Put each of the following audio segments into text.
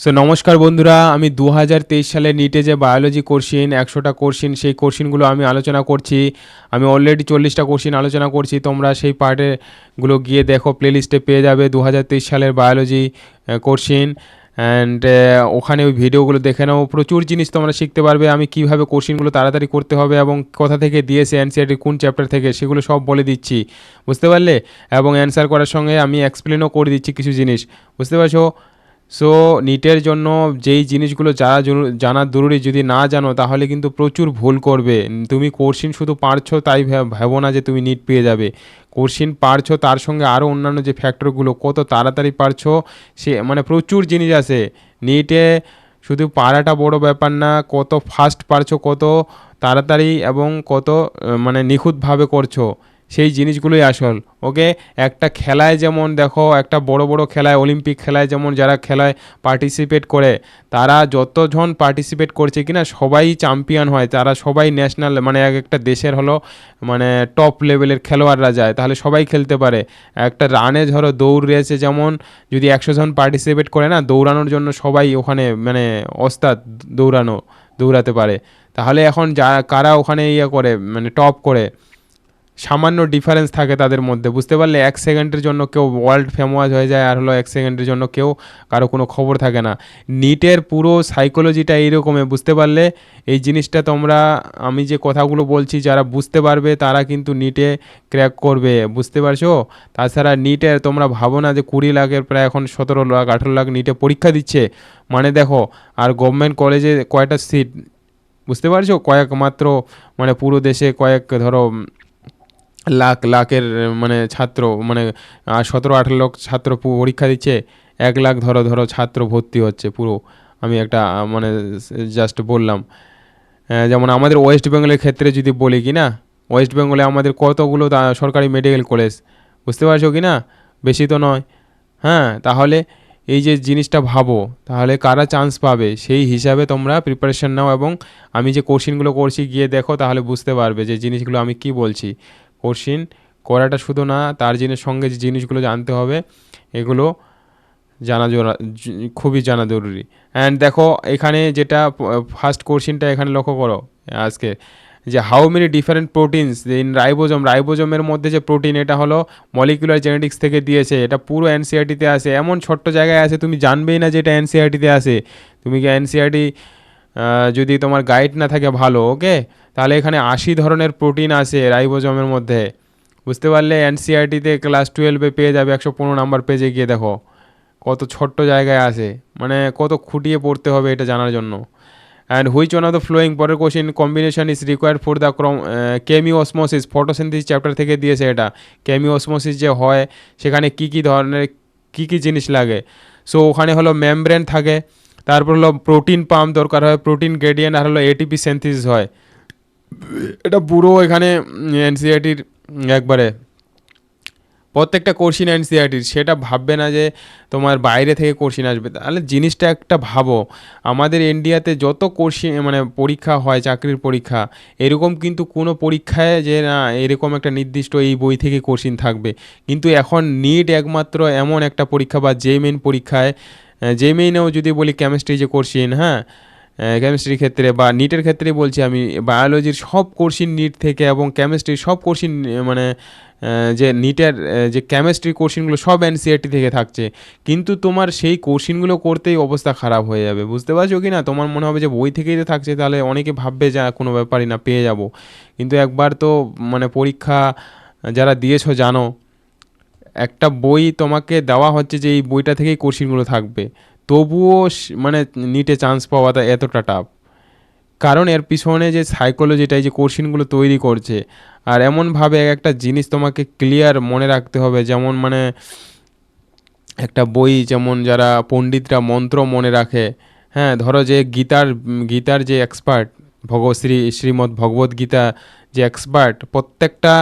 So নমস্কার বন্ধুরা, আমি দু হাজার তেইশ সালে নিটে যে বায়োলজি কোর্সিন একশোটা কোর্সিন সেই কোর্সিনগুলো আমি আলোচনা করছি। আমি অলরেডি চল্লিশটা কোর্সিন আলোচনা করছি। তোমরা সেই পার্টেগুলো গিয়ে দেখো প্লেলিস্টে পেয়ে যাবে দু হাজার তেইশ সালের বায়োলজি কোর্সিন অ্যান্ড ওখানে ওই ভিডিওগুলো দেখে নাও। প্রচুর জিনিস তোমরা শিখতে পারবে, আমি কীভাবে কোশ্চিনগুলো তাড়াতাড়ি করতে হবে এবং কোথা থেকে দিয়েছে এনসিআরটি কোন চ্যাপ্টার থেকে, সেগুলো সব বলে দিচ্ছি। বুঝতে পারলে? এবং অ্যান্সার করার সঙ্গে আমি এক্সপ্লেনও করে দিচ্ছি কিছু জিনিস। বুঝতে পারছ? সো নিটের জন্য যেই জিনিসগুলো যারা জানা জরুরি যদি না জানো, তাহলে কিন্তু প্রচুর ভুল করবে। তুমি কোর্সিন শুধু পারছ তাই ভেবো না যে তুমি নিট পেয়ে যাবে। কোর্সিন পারছ তার সঙ্গে আরও অন্যান্য যে ফ্যাক্টরগুলো, কত তাড়াতাড়ি পারছ, সে মানে প্রচুর জিনিস আছে। নিটে শুধু পারাটা বড় ব্যাপার না, কত ফাস্ট পারছ, কত তাড়াতাড়ি এবং কত মানে নিখুঁতভাবে করছ। সেই জিনিসগুলোই আসল। ওকে? একটা খেলায় যেমন দেখো, একটা বড় বড় খেলায়, অলিম্পিক খেলায় যেমন যারা খেলায় পার্টিসিপেট করে, তারা যতজন পার্টিসিপেট করছে কিনা সবাই চ্যাম্পিয়ন হয়। তারা সবাই ন্যাশনাল মানে এক একটা দেশের হলো মানে টপ লেভেলের খেলোয়াড়রা যায়। তাহলে সবাই খেলতে পারে। একটা রানে ধরো দৌড় রেসে যেমন, যদি একশো জন পার্টিসিপেট করে না, দৌড়ানোর জন্য সবাই ওখানে মানে ওস্তাদ দৌড়ানো, দৌড়াতে পারে। তাহলে এখন যা, কারা ওখানে ইয়ে করে মানে টপ করে? সামান্য ডিফারেন্স থাকে তাদের মধ্যে। বুঝতে পারলে এক সেকেন্ডের জন্য কেউ ওয়ার্ল্ড ফেমাস হয়ে যায়, আর হলো এক সেকেন্ডের জন্য কেউ কারও কোনো খবর থাকে না। নিটের পুরো সাইকোলজিটা এইরকমই, বুঝতে পারলে এই জিনিসটা তোমরা, আমি যে কথাগুলো বলছি, যারা বুঝতে পারবে তারা কিন্তু নিটে ক্র্যাক করবে, বুঝতে পারছ? তাছাড়া নিটের তোমরা ভাবো না যে কুড়ি লাখের প্রায় এখন সতেরো লাখ, আঠেরো লাখ নিটে পরীক্ষা দিচ্ছে। মানে দেখো, আর গভর্নমেন্ট কলেজে কয়টা সিট বুঝতে পারছ? কয়েক মাত্র মানে পুরো দেশে কয়েক, ধরো লাখ, লাখের মানে ছাত্র মানে সতেরো, আঠেরো লাখ ছাত্র পরীক্ষা দিচ্ছে, এক লাখ ধরো ধরো ছাত্র ভর্তি হচ্ছে পুরো। আমি একটা মানে জাস্ট বললাম। যেমন আমাদের ওয়েস্ট বেঙ্গলের ক্ষেত্রে যদি বলি কি না ওয়েস্ট বেঙ্গলে আমাদের কতগুলো সরকারি মেডিকেল কলেজ বুঝতে পারছ কি না বেশি তো নয়। হ্যাঁ তাহলে এই যে জিনিসটা ভাবো, তাহলে কারা চান্স পাবে? সেই হিসাবে তোমরা প্রিপারেশন নাও এবং আমি যে কোশ্চিনগুলো করছি গিয়ে দেখো, তাহলে বুঝতে পারবে যে জিনিসগুলো আমি কি বলছি। কোশ্চিন করাটা শুধু না, তার জিনিস সঙ্গে যে জিনিসগুলো জানতে হবে, এগুলো জানা খুবই জানা জরুরি। অ্যান্ড দেখো, এখানে যেটা ফার্স্ট কোশ্চিনটা এখানে লক্ষ্য করো আজকে, যে how many different proteins in ribosome রাইবোজমের মধ্যে যে প্রোটিন এটা হলো মলিকুলার জেনেটিক্স থেকে দিয়েছে, এটা পুরো এনসিআরটিতে আসে এমন ছোট্ট জায়গায় আছে, তুমি জানবেই না যে এটা এনসিআরটিতে আসে তুমি কি এনসিআরটি যদি তোমার গাইড না থাকে ভালো ওকে তাহলে এখানে আশি ধরনের প্রোটিন আছে রাইবোজমের মধ্যে। বুঝতে পারলে এনসিআরটিতে ক্লাস টুয়েলভে পেয়ে যাবে একশো পনেরো নাম্বার পেজে গিয়ে দেখো, কত ছোট্ট জায়গায় আছে মানে কত খুঁটিয়ে পড়তে হবে এটা জানার জন্য। And which one of the following পরের question combination is required for the ক্রম কেমিওসমোসিস ফটোসিনথিস চ্যাপ্টার থেকে দিয়েছে এটা। কেমিওসমোসিস যে হয়, সেখানে কি কি ধরনের, কি কি জিনিস লাগে। সো ওখানে হলো মেমব্রেন থাকে, তারপর হলো প্রোটিন পাম্প দরকার হয় প্রোটিন গ্রেডিয়েন্ট আর হলো এটিপি সেন্থিস হয়। এটা পুরো এখানে এনসিআইটির একবারে। প্রত্যেকটা কোর্সিন এনসিআরটির সেটা ভাববে না যে তোমার বাইরে থেকে কোর্সিন আসবে। তাহলে জিনিসটা একটা ভাবো। আমাদের ইন্ডিয়াতে যত কোর্সিন মানে পরীক্ষা হয়, চাকরির পরীক্ষা, এরকম কিন্তু কোনো পরীক্ষায় যে না, এরকম একটা নির্দিষ্ট এই বই থেকে কোর্সিন থাকবে। কিন্তু এখন নিট একমাত্র এমন একটা পরীক্ষা বা যে মেন পরীক্ষায় যে মেনেও যদি বলি কেমিস্ট্রি যে কোর্সিন হ্যাঁ কেমিস্ট্রির ক্ষেত্রে বা নিটের ক্ষেত্রে বলছি আমি বায়োলজির সব কোর্সিন নিট থেকে এবং কেমিস্ট্রির সব কোর্সিন মানে যে নিটের যে কেমিস্ট্রি কোর্সিনগুলো সব এনসিআরটি থেকে থাকছে। কিন্তু তোমার সেই কোর্সিনগুলো করতেই অবস্থা খারাপ হয়ে যাবে। বুঝতে পারছ কি না? তোমার মনে হবে যে বই থেকেই তো থাকছে, তাহলে অনেকে ভাববে যে কোনো ব্যাপারই না, পেয়ে যাব। কিন্তু একবার তো মানে পরীক্ষা যারা দিয়েছ জানো, একটা বই তোমাকে দেওয়া হচ্ছে যে এই বইটা থেকেই কোশ্চিনগুলো থাকবে। তবুও মানে নিটে চান্স পাওয়াটা এতটা টাফ কারণ এর পিছনে যে সাইকোলজিটা এই যে কোশ্চিনগুলো তৈরি করছে, আর এমনভাবে এক একটা জিনিস তোমাকে ক্লিয়ার মনে রাখতে হবে, যেমন মানে একটা বই, যেমন যারা পণ্ডিতরা মন্ত্র মনে রাখে হ্যাঁ ধরো যে গীতার গীতার যে এক্সপার্ট ভগ শ্রী, শ্রীমদ্ ভগবদ্ গীতা যে এক্সপার্ট প্রত্যেকটা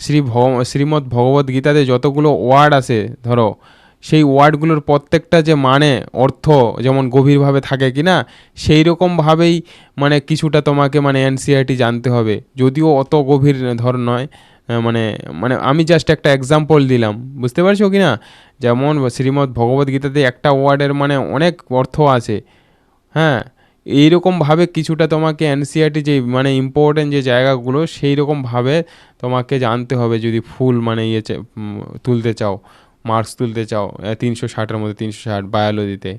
শ্রী ভগ, শ্রীমদ্ ভগবদ্ গীতাতে যতগুলো ওয়ার্ড আছে, ধরো সেই ওয়ার্ডগুলোর প্রত্যেকটা যে মানে অর্থ যেমন গভীরভাবে থাকে কি না সেই রকমভাবেই মানে কিছুটা তোমাকে মানে এনসিআরটি জানতে হবে। যদিও অত গভীর ধর নয় মানে মানে আমি জাস্ট একটা এক্সাম্পল দিলাম। বুঝতে পারছ কি না যেমন শ্রীমদ্ ভগবদ্গীতাতে একটা ওয়ার্ডের মানে অনেক অর্থ আছে। হ্যাঁ এইরকমভাবে কিছুটা তোমাকে এনসিআরটি যে মানে ইম্পর্টেন্ট যে জায়গাগুলো সেই রকমভাবে তোমাকে জানতে হবে যদি ফুল মানে ইয়ে তুলতে চাও। মার্কস তুলতে চাও তিনশো ষাটের মধ্যে তিনশো ষাট বায়োলজিতে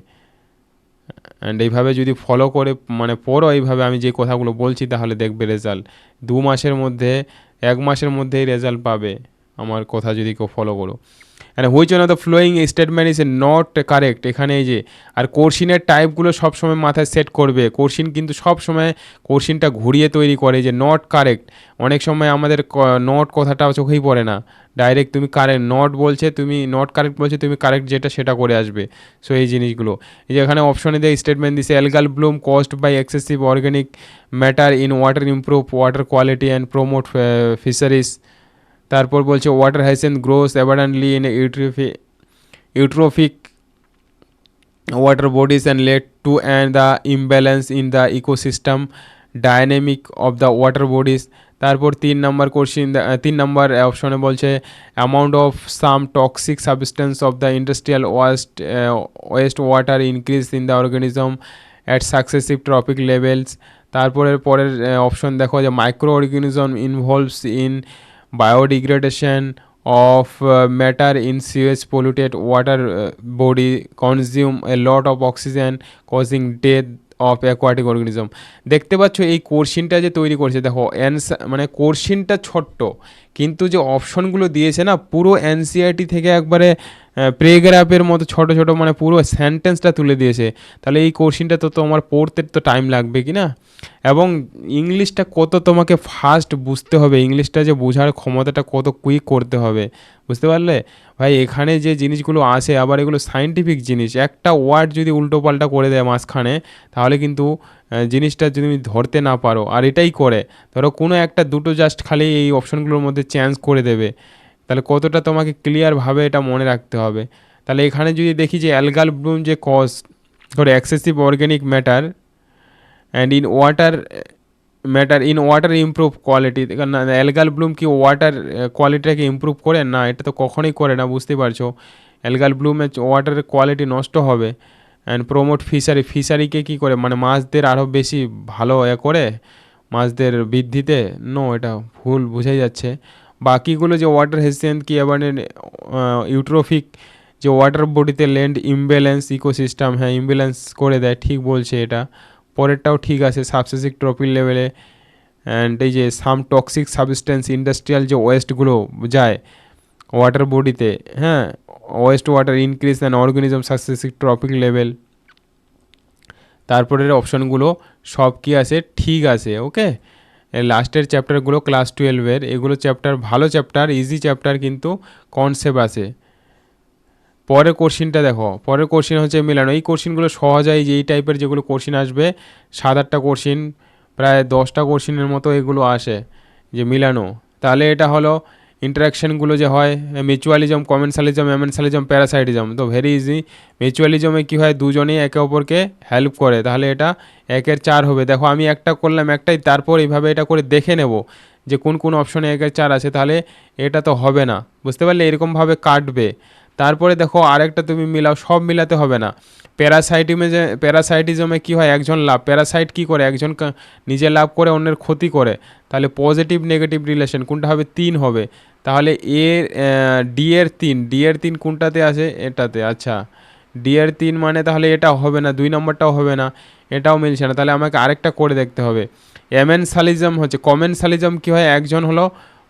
অ্যান্ড এইভাবে যদি ফলো করে মানে পড়ো এইভাবে আমি যে কথাগুলো বলছি, তাহলে দেখবে রেজাল্ট দু মাসের মধ্যে, এক মাসের মধ্যেই রেজাল্ট পাবে। আমার কথা যদি কেউ ফলো করো। And which one of the following statement is not correct এখানে যে, আর কোর্সিনের টাইপগুলো সবসময় মাথায় সেট করবে। কোর্সিন কিন্তু সবসময় কোর্সিনটা ঘুরিয়ে তৈরি করে যে নট কারেক্ট অনেক সময় আমাদের নট কথাটা চোখেই পড়ে না। ডাইরেক্ট তুমি কারেক্ট নট বলছে, তুমি নট কারেক্ট বলছে, তুমি কারেক্ট যেটা সেটা করে আসবে। সো এই জিনিসগুলো। এই যে এখানে অপশনে দিয়ে স্টেটমেন্ট দিছে algal bloom caused by excessive organic matter in water improve water quality and promote fisheries তারপর বলছে water hyacinth grows abundantly in eutrophic eutrophic water bodies and led to and the imbalance in the ecosystem dynamic of the water bodies. তারপর তিন number question তিন number অপশনে বলছে amount of some toxic substance of the industrial waste waste water increase in the organism at successive trophic levels তারপরের পরের option দেখো যে micro organism involves in biodegradation of uh, matter in sewage polluted water uh, body consume a lot of oxygen causing death of aquatic organism দেখতে পাচ্ছ এই কোর্সিনটা যে তৈরি করছে দেখো অ্যান্সার মানে কোর্সিনটা ছোট্ট কিন্তু যে অপশনগুলো দিয়েছে না, পুরো এনসিআরটি থেকে একবারে প্রেগ্রাফের মতো ছোট ছোট মানে পুরো সেন্টেন্সটা তুলে দিয়েছে। তাহলে এই কোর্সিনটা তো তোমার পড়তে তো টাইম লাগবে কি না? এবং ইংলিশটা কত তোমাকে ফাস্ট বুঝতে হবে ইংলিশটা যে বোঝার ক্ষমতাটা কত কুইক করতে হবে, বুঝতে পারলে? ভাই, এখানে যে জিনিসগুলো আসে আবার এগুলো সাইন্টিফিক জিনিস, একটা ওয়ার্ড যদি উল্টোপাল্টা করে দেয় মাঝখানে, তাহলে কিন্তু জিনিসটা যদি তুমি ধরতে না পারো, আর এটাই করে, ধরো কোনো একটা দুটো জাস্ট খালি এই অপশনগুলোর মধ্যে চেঞ্জ করে দেবে, তাহলে কতটা তোমাকে ক্লিয়ারভাবে এটা মনে রাখতে হবে? তাহলে এখানে যদি দেখি যে অ্যালগাল ব্লুম যে কজ ধরো excessive organic matter and in water matter in water improve quality না অ্যালগাল ব্লুম কি ওয়াটার কোয়ালিটিটাকে ইমপ্রুভ করে? না, এটা তো কখনোই করে না বুঝতে পারছ। অ্যালগাল ব্লুমে ওয়াটারের কোয়ালিটি নষ্ট হবে। অ্যান্ড প্রমোট ফিশারি ফিশারিকে কী করে? মানে মাছদের আরও বেশি ভালো এ করে? মাছদের বৃদ্ধিতে? নো এটা ভুল বোঝাই যাচ্ছে। বাকিগুলো যে ওয়াটার হেসিয়েন্ট কি এবার ইউট্রোফিক যে ওয়াটার বডিতে ল্যান্ড ইমব্যালেন্স ইকোসিস্টেম হ্যাঁ ইমব্যালেন্স করে দেয়, ঠিক বলছে এটা। পরেরটাও ঠিক আছে সাবসেসিক ট্রপিক লেভেলে অ্যান্ড এই যে সাম টক্সিক সাবস্টেন্স ইন্ডাস্ট্রিয়াল যে ওয়েস্টগুলো যায় ওয়াটার বডিতে হ্যাঁ waste water increase and organism successive trophic level তারপরের অপশনগুলো সব কি আছে? ঠিক আছে ওকে লাস্টের চ্যাপ্টারগুলো ক্লাস টুয়েলভের এগুলো চ্যাপ্টার ভালো চ্যাপ্টার ইজি চ্যাপ্টার কিন্তু কনসেপ্ট আছে। পরের কোশ্চিনটা দেখো, পরের কোশ্চিন হচ্ছে মিলানো। এই কোশ্চিনগুলো সহজ হয় যে এই টাইপের যেগুলো কোশ্চিন আসবে সাত আটটা কোশ্চিন প্রায় দশটা কোশ্চিনের মতো এগুলো আসে, যে মিলানো। তাহলে এটা হলো ইন্টারাকশানগুলো যে হয় মিউচুয়ালিজম কমেন্সালিজম অ্যামেন্সালিজম প্যারাসাইটিজম তো ভেরি ইজি মিউচুয়ালিজমে কী হয়, দুজনেই একে অপরকে হেল্প করে। তাহলে এটা একের চার হবে। দেখো, আমি একটা করলাম একটাই, তারপর এইভাবে এটা করে দেখে নেব যে কোন কোন অপশনে একের চার আছে। তাহলে এটা তো হবে না। বুঝতে পারলে? এরকমভাবে কাটবে। তারপরে দেখো আরেকটা তুমি মিলাও, সব মিলাতে হবে না। প্যারাসাইটিমে যে প্যারাসাইটিজমে কী হয়? একজন লাভ প্যারাসাইট কী করে? একজন নিজে লাভ করে, অন্যের ক্ষতি করে। তাহলে পজিটিভ নেগেটিভ রিলেশন কোনটা হবে? তিন হবে। তাহলে এ ডি এর তিন ডি এর তিন কোনটাতে আছে এটাতে আচ্ছা। ডি এর তিন মানে তাহলে এটা হবে না, দুই নম্বরটাও হবে না, এটাও মিলছে না। তাহলে আমাকে আরেকটা করে দেখতে হবে। এমেনসালিজম হচ্ছে কমেনসালিজম কী হয়? একজন হলো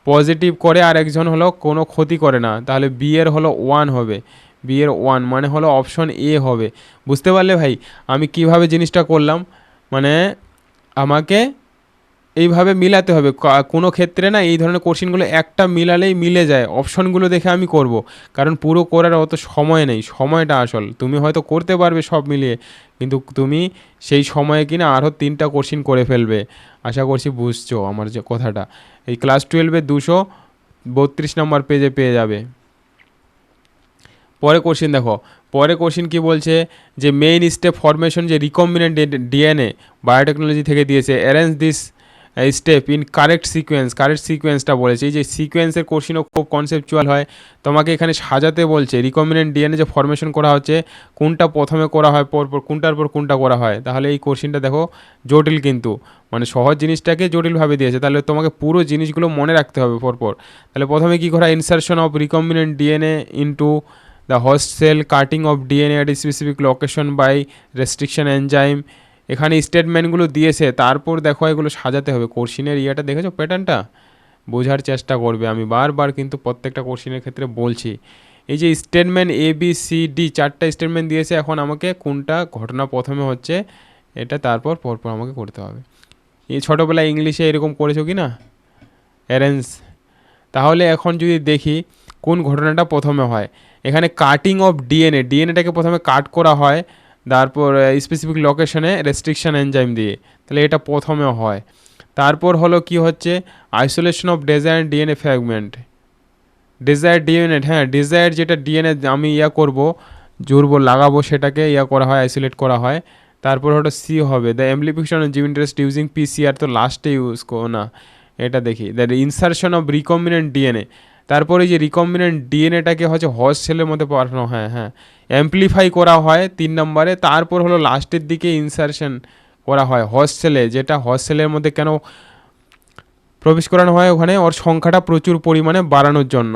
পজিটিভ করে আর একজন হলো কোনো ক্ষতি করে না, তাহলে বি এর হলো ওয়ান হবে। বি এর ওয়ান মানে হলো অপশন এ হবে। বুঝতে পারলে ভাই? আমি কীভাবে জিনিসটা করলাম? মানে আমাকে এইভাবে মিলাতে হবে। কোনো ক্ষেত্রে না এই ধরনের কোশ্চিনগুলো একটা মিলালেই মিলে যায়। অপশনগুলো দেখে আমি করব। কারণ পুরো করার অত সময় নেই। সময়টা আসল। তুমি হয়তো করতে পারবে সব মিলিয়ে। কিন্তু তুমি সেই সময়ে কিনা আরও তিনটা কোশ্চিন করে ফেলবে। আশা করছি বুঝছ আমার যে কথাটা। এই ক্লাস টুয়েলভে দুশো বত্রিশ নম্বর পেজে পেয়ে যাবে। পরে কোশ্চিন দেখো। পরে কোশ্চিন কি বলছে? যে মেইন স্টেপ ফরমেশন যে রিকম্বিনেন্ট ডিএনএ বায়োটেকনোলজি থেকে দিয়েছে। Arrange this step in correct sequence correct সিকোয়েন্সটা বলেছে। এই যে সিকোয়েন্সের কোশ্চিনও খুব কনসেপচুয়াল হয়। তোমাকে এখানে সাজাতে বলছে রিকমিনেন্ট ডিএনএ যে ফরমেশন করা হচ্ছে, কোনটা প্রথমে করা হয় পরপর কোনটার পর কোনটা করা হয়, তাহলে এই কোশ্চিনটা দেখো জটিল কিন্তু। মানে সহজ জিনিসটাকে জটিলভাবে দিয়েছে। তাহলে তোমাকে পুরো জিনিসগুলো মনে রাখতে হবে পরপর তাহলে প্রথমে কী করা insertion of recombinant DNA into the host cell cutting of DNA at specific location by restriction enzyme এখানে স্টেটমেন্টগুলো দিয়েছে, তারপর দেখো এগুলো সাজাতে হবে। কোশ্চিনের ইয়েটা দেখেছ প্যাটার্নটা বোঝার চেষ্টা করবে। আমি বারবার কিন্তু প্রত্যেকটা কোশ্চিনের ক্ষেত্রে বলছি। এই যে statement A B C D চারটা স্টেটমেন্ট দিয়েছে, এখন আমাকে কোনটা ঘটনা প্রথমে হচ্ছে, এটা তারপর পরপর আমাকে করতে হবে। এই ছোটোবেলায় ইংলিশে এরকম করেছ কি না অ্যারেঞ্জ তাহলে এখন যদি দেখি কোন ঘটনাটা প্রথমে হয়, এখানে কাটিং অফ ডিএনএ ডিএনএটাকে প্রথমে কাট করা হয় তারপর স্পেসিফিক লোকেশনে রেস্ট্রিকশন এনজাইম দিয়ে। তাহলে এটা প্রথমে হয়। তারপর হলো কি হচ্ছে? Isolation of desired DNA fragment desired DNA হ্যাঁ ডিজায়ার যেটা ডিএনএ আমি ইয়া করব, জুড়বো, লাগাবো সেটাকে ইয়া করা হয় আইসোলেট করা হয়। তারপর হলো সি হবে। The amplification gene interest using PCR তো লাস্টে ইউজ করো, না, এটা দেখি। The insertion of recombinant DNA তারপরে যে রিকম্বিনেন্ট ডিএনএটাকে হচ্ছে হজ সেলের মধ্যে পাঠানো, হয় হ্যাঁ অ্যাম্পলিফাই করা হয় তিন নম্বরে, তারপর হলো লাস্টের দিকে ইনসারশন করা হয় হস্টেলে যেটা হস্টেলের মধ্যে কেন প্রবেশ করানো হয় ওখানে, ওর সংখ্যাটা প্রচুর পরিমাণে বাড়ানোর জন্য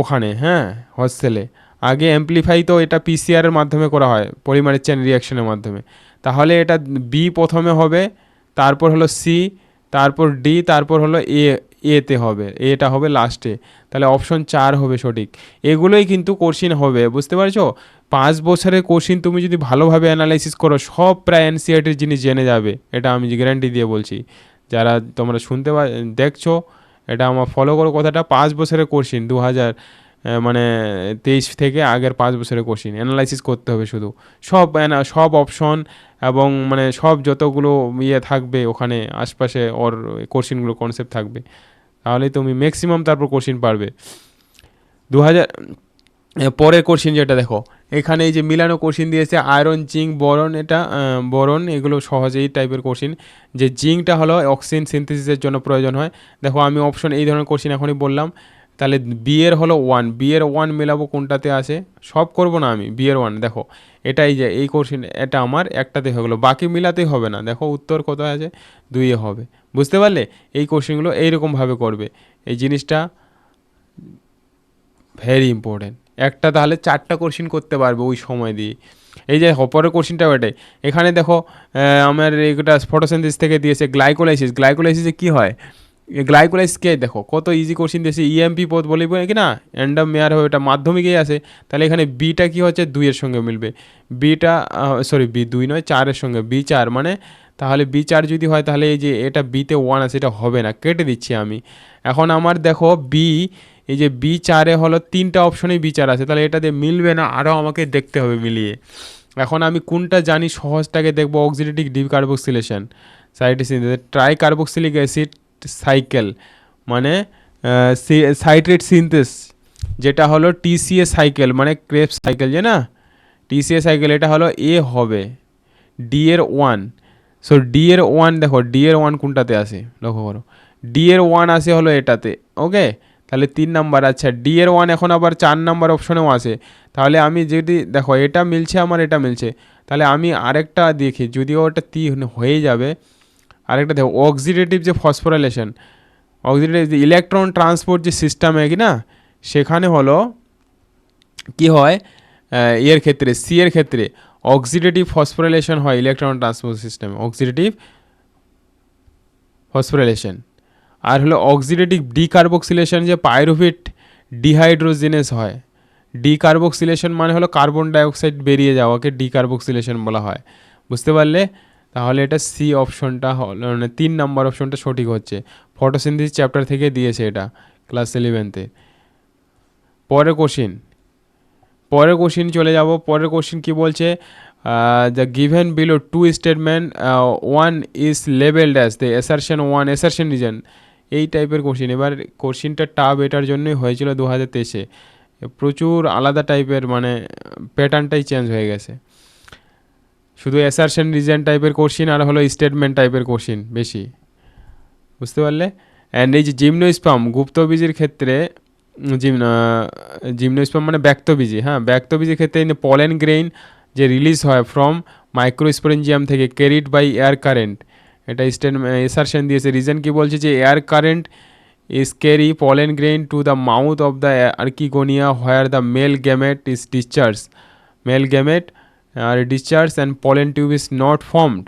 ওখানে হ্যাঁ হস্টেলে আগে অ্যাম্পলিফাই তো এটা পিসিআরের মাধ্যমে করা হয় পলিমারের চেন রিয়াকশনের মাধ্যমে। তাহলে এটা বি প্রথমে হবে, তারপর হলো সি তারপর ডি তারপর হলো এ এতে হবে, এটা হবে লাস্টে তাহলে অপশন চার হবে সঠিক। এগুলোই কিন্তু কোশ্চিন হবে, বুঝতে পারছ? পাঁচ বছরের কোশ্চিন তুমি যদি ভালোভাবে অ্যানালাইসিস করো, সব প্রায় এনসিআরটির জিনিস জেনে যাবে। এটা আমি গ্যারান্টি দিয়ে বলছি। যারা তোমরা শুনতে দেখছ, এটা আমার ফলো করো কথাটা। পাঁচ বছরের কোশ্চিন দু হাজার মানে তেইশ থেকে আগের পাঁচ বছরের কোশ্চিন অ্যানালাইসিস করতে হবে শুধু। সব সব অপশন এবং মানে সব যতগুলো ইয়ে থাকবে ওখানে আশপাশে ওর কোশ্চিনগুলো কনসেপ্ট থাকবে। তাহলেই তুমি ম্যাক্সিমাম তারপর কোশ্চিন পারবে। দু হাজার পরের কোশ্চিন যেটা দেখো। এখানে এই যে মিলানো কোশ্চিন দিয়েছে আয়রন জিঙ্ক বরন এটা বরন এগুলো সহজেই টাইপের কোশ্চিন যে জিঙ্কটা হলো অক্সিজেন সিনথেসিসের জন্য প্রয়োজন হয়। দেখো আমি অপশন এই ধরনের কোশ্চিন এখনই বললাম। তাহলে বিয়ের হলো ওয়ান বিয়ের ওয়ান মেলাবো কোনটাতে আছে সব করব না আমি, বিয়ের ওয়ান দেখো। এটাই যে, এই কোশ্চিন এটা আমার, একটাতে হয়ে গেলো। বাকি মিলাতেই হবে না, দেখো উত্তর কোথায় আছে? দুইয়ে হবে। বুঝতে পারলে? এই কোশ্চিনগুলো এইরকমভাবে করবে। এই জিনিসটা ভেরি ইম্পর্টেন্ট একটা তাহলে চারটা কোশ্চিন করতে পারবে ওই সময় দিয়ে। এই যে পরের কোশ্চিনটা ওটাই এখানে দেখো আমার এটা ফটোসেন্থিস থেকে দিয়েছে গ্লাইকোলাইসিস গ্লাইকোলাইসিসে কী হয়? গ্লাইকোলাইসকে দেখো, কত ইজি কোশ্চিন দিয়েছে। ইএমপি পদ বলিব কি না? অ্যান্ডাম মেয়ার হবে, এটা মাধ্যমিকেই আছে তাহলে এখানে বিটা কি হচ্ছে? দুইয়ের সঙ্গে মিলবে। বিটা সরি বি দুই নয় চারের সঙ্গে। বি চার মানে তাহলে বি চার যদি হয়, তাহলে এই যে এটা বিতে ওয়ান আছে, এটা হবে না। কেটে দিচ্ছি আমি। এখন আমার দেখো বি এই যে বি চারে হলো তিনটা অপশনেই বি চার আছে। তাহলে এটা দিয়ে মিলবে না আরও আমাকে দেখতে হবে মিলিয়ে। এখন আমি কোনটা জানি সহজটাকে দেখব অক্সিডেটিক ডিকার্বক্সিলেশন সাইটিসিন ট্রাই কার্বক্সিলিক অ্যাসিড সাইকেল মানে সাইট্রেট সিনথেস যেটা হলো টিসিএ সাইকেল মানে ক্রেপ সাইকেল যে না টিসিএ সাইকেল এটা হলো এ হবে ডি এর ওয়ান সো ডি এর ওয়ান দেখো ডি এর ওয়ান কোনটাতে আসে? লক্ষ্য করো ডি এর ওয়ান আসে হলো এটাতে ওকে তাহলে তিন নাম্বার আচ্ছা ডি এর ওয়ান এখন আবার চার নাম্বার অপশনেও আসে, তাহলে আমি যদি, দেখো, এটা মিলছে আমার, এটা মিলছে, তাহলে আমি আরেকটা দেখি যদিও ওটা তি হয়ে যাবে আরেকটা দেখো অক্সিডেটিভ যে ফসফোরাইলেশন অক্সিডেটিভ যে ইলেকট্রন ট্রান্সপোর্ট যে সিস্টেম কি না, সেখানে হলো কি হয় এর ক্ষেত্রে সি এর ক্ষেত্রে অক্সিডেটিভ ফসফোরাইলেশন হয় ইলেকট্রন ট্রান্সপোর্ট সিস্টেমে অক্সিডেটিভ ফসফোরাইলেশন আর হলো অক্সিডেটিভ ডিকার্বক্সিলেশন যে পাইরোভিট ডিহাইড্রোজেনেস হয় ডিকার্বক্সিলেশন মানে হলো কার্বন ডাইঅক্সাইড বেরিয়ে যাওয়াকে ডিকার্বক্সিলেশন বলা হয়, বুঝতে পারলে? তাহলে এটা সি অপশনটা মানে তিন নাম্বার অপশনটা সঠিক হচ্ছে। ফটোসিনথিস চ্যাপ্টার থেকে দিয়েছে এটা ক্লাস ইলেভেনতে পরের কোশ্চিন পরের কোশ্চিন চলে যাব। পরের কোশ্চিন কি বলছে? The given below two statement one is labelled as the assertion one assertion reason এই টাইপের কোশ্চিন এবার কোশ্চিনটা টাব এটার জন্যই হয়েছিল দু হাজার প্রচুর আলাদা টাইপের মানে প্যাটার্নটাই চেঞ্জ হয়ে গেছে। শুধু অ্যাসারশন রিজন টাইপের কোশ্চিন আর হলো স্টেটমেন্ট টাইপের কোশ্চিন বেশি। বুঝতে পারলে? অ্যান্ড এই যে জিমনোস্পাম গুপ্তবীজের ক্ষেত্রে জিম জিমনোস্পাম মানে ব্যক্তবীজি হ্যাঁ? ব্যক্তবীজের ক্ষেত্রে পলেন গ্রেইন যে রিলিজ হয় ফ্রম মাইক্রোস্পোরেঞ্জিয়াম থেকে ক্যারিড বাই এয়ার কারেন্ট এটা স্টেন এসারশন দিয়েছে। রিজন কি বলছে যে air current is carry pollen grain to the mouth of the archegonia where the male gamete is discharged. Male gamete are discharge and pollen tube is not formed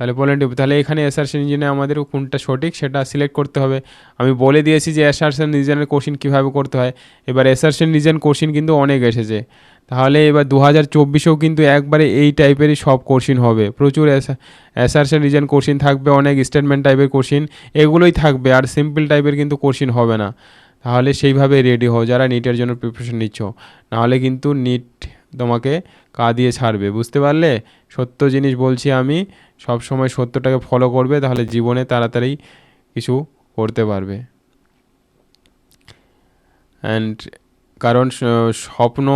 তাহলে pollen tube তাহলে এখানে assertion ইঞ্জিনে আমাদের কোনটা সঠিক সেটা select করতে হবে। আমি বলে দিয়েছি যে অ্যাসারশন রিজনের কোশ্চিন কীভাবে করতে হয়। এবার অ্যাসারশন রিজন কোশ্চিন কিন্তু অনেক এসেছে। তাহলে এবার দু হাজার চব্বিশেও কিন্তু একবারে এই টাইপেরই সব কোশ্চিন হবে। প্রচুর অ্যাসারশন রিজন কোশ্চিন থাকবে, অনেক স্টেটমেন্ট টাইপের কোশ্চিন এগুলোই থাকবে আর সিম্পল টাইপের কিন্তু কোশ্চিন হবে না। তাহলে সেইভাবে রেডি হও, যারা নিটের জন্য প্রিপারেশন নিচ্ছ। নাহলে কিন্তু নিট তোমাকে কা দিয়ে ছাড়বে, বুঝতে পারলে? সত্য জিনিস বলছি আমি, সব সময় সত্যটাকে ফলো করবে, তাহলে জীবনে তাড়াতাড়ি কিছু করতে পারবে। অ্যান্ড কারণ স্বপ্ন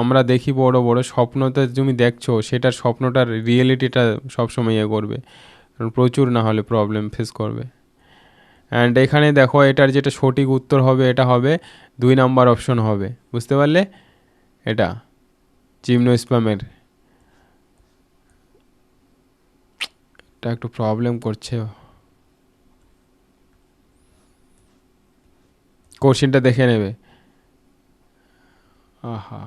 আমরা দেখি বড় বড়, স্বপ্নতে তুমি দেখছ, সেটার স্বপ্নটার রিয়েলিটিটা সবসময় ইয়ে করবে। কারণ প্রচুর না হলে প্রবলেম ফেস করবে। অ্যান্ড এখানে দেখো, এটার যেটা সঠিক উত্তর হবে, এটা হবে দুই নাম্বার অপশন হবে, বুঝতে পারলে? এটা। জিমনোস্পামের এটা একটু প্রবলেম করছে কোশ্চিনটা দেখে নেবে। আহা।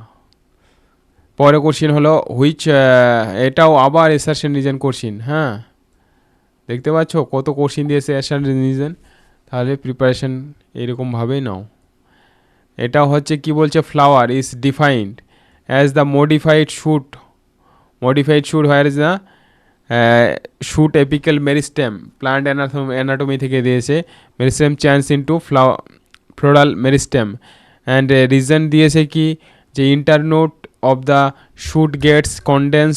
পরে কোশ্চিন হলো হুইচ এটাও আবার এসারশন রিজন কোশ্চিন হ্যাঁ? দেখতে পাচ্ছ কত কোশ্চিন দিয়েছে এসার রিজন তাহলে প্রিপারেশন এরকমভাবেই নাও। এটা হচ্ছে কি বলছে flower is defined as the modified shoot modified shoot where is the shoot apical meristem plant anatomy থেকে দিয়েছে meristem change into flower floral meristem and reason দিয়েছে কি যে internode of the shoot gets condense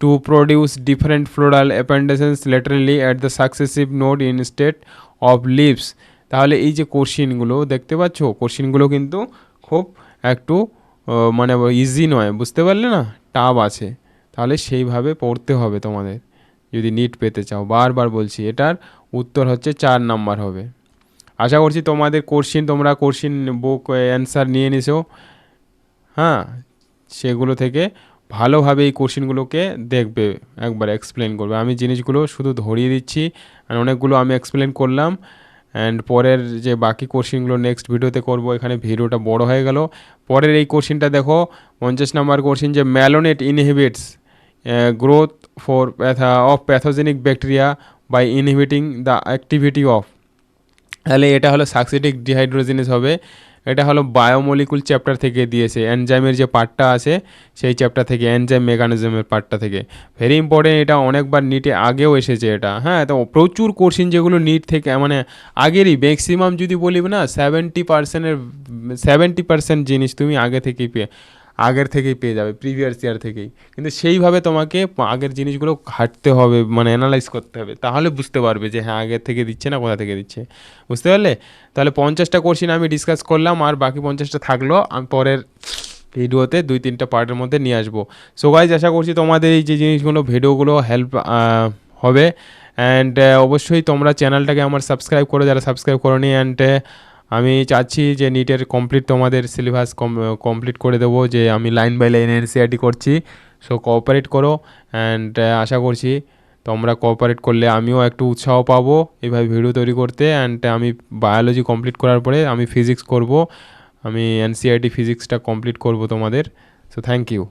to produce different floral appendages laterally at the successive node instead of leaves তাহলে এই যে কোশ্চিনগুলো, দেখতে পাচ্ছ? কোশ্চিনগুলো কিন্তু খুব একটু মানে ইজি নয়, বুঝতে পারলে না? টাব আছে। তাহলে সেইভাবে পড়তে হবে তোমাদের, যদি নিট পেতে চাও। বারবার বলছি, এটার উত্তর হচ্ছে চার নাম্বার হবে। আশা করছি তোমাদের কোশ্চিন তোমরা কোশ্চিন বুক অ্যান্সার নিয়ে নিছো। হ্যাঁ সেগুলো থেকে ভালোভাবে এই কোশ্চিনগুলোকে দেখবে, একবার এক্সপ্লেন করবে। আমি জিনিসগুলো শুধু ধরিয়ে দিচ্ছি, আর অনেকগুলো আমি এক্সপ্লেন করলাম। অ্যান্ড পরের যে বাকি কোশ্চিনগুলো নেক্সট ভিডিওতে করব, এখানে ভিডিওটা বড় হয়ে গেল। পরের এই কোশ্চিনটা দেখো, পঞ্চাশ নাম্বার কোশ্চিন যে malonate inhibits growth for প্যাথা of pathogenic bacteria by inhibiting the activity of তাহলে এটা হলো সাকসিটিক ডিহাইড্রোজিনিস হবে। এটা হলো বায়োমলিকুল চ্যাপ্টার থেকে দিয়েছে এনজাইমের যে পার্টটা আছে, সেই চ্যাপ্টার থেকে এনজাইম মেকানিজমের পার্টটা থেকে। ভেরি ইম্পর্টেন্ট এটা অনেকবার নিটে আগেও এসেছে এটা। হ্যাঁ তো প্রচুর কোশ্চিন যেগুলো নিট থেকে মানে আগেরই ম্যাক্সিমাম যদি বলি না সেভেন্টি পার্সেন্টের সেভেন্টি পার্সেন্ট জিনিস তুমি আগে থেকেই পেয়ে আগের থেকেই পেয়ে যাবে প্রিভিয়াস ইয়ার থেকেই। কিন্তু সেইভাবে তোমাকে আগের জিনিসগুলো ঘাটতে হবে মানে অ্যানালাইজ করতে হবে। তাহলে বুঝতে পারবে যে হ্যাঁ আগের থেকে দিচ্ছে না, কোথা থেকে দিচ্ছে। বুঝতে পারলে? তাহলে পঞ্চাশটা কোশ্চিন আমি ডিসকাস করলাম, আর বাকি পঞ্চাশটা থাকল, আমি পরের ভিডিওতে দুই, তিনটা পার্টের মধ্যে নিয়ে আসব। সো গাইজ আশা করছি তোমাদের এই যে জিনিসগুলো, ভিডিওগুলো হেল্প হবে। অ্যান্ড অবশ্যই তোমরা চ্যানেলটাকে আমার সাবস্ক্রাইব করো, যারা সাবস্ক্রাইব করো নি অ্যান্ড আমি চাচ্ছি যে নিটের কমপ্লিট তোমাদের সিলেবাস কমপ্লিট করে দেবো, যে আমি লাইন বাই লাইন এনসিআরটি করছি। সো কোঅপারেট করো অ্যান্ড আশা করছি তোমরা কোঅপারেট করলে আমিও একটু উৎসাহ পাবো এইভাবে ভিডিও তৈরি করতে। অ্যান্ড আমি বায়োলজি কমপ্লিট করার পরে আমি ফিজিক্স করব। আমি এনসিআরটি ফিজিক্সটা কমপ্লিট করব তোমাদের। So thank you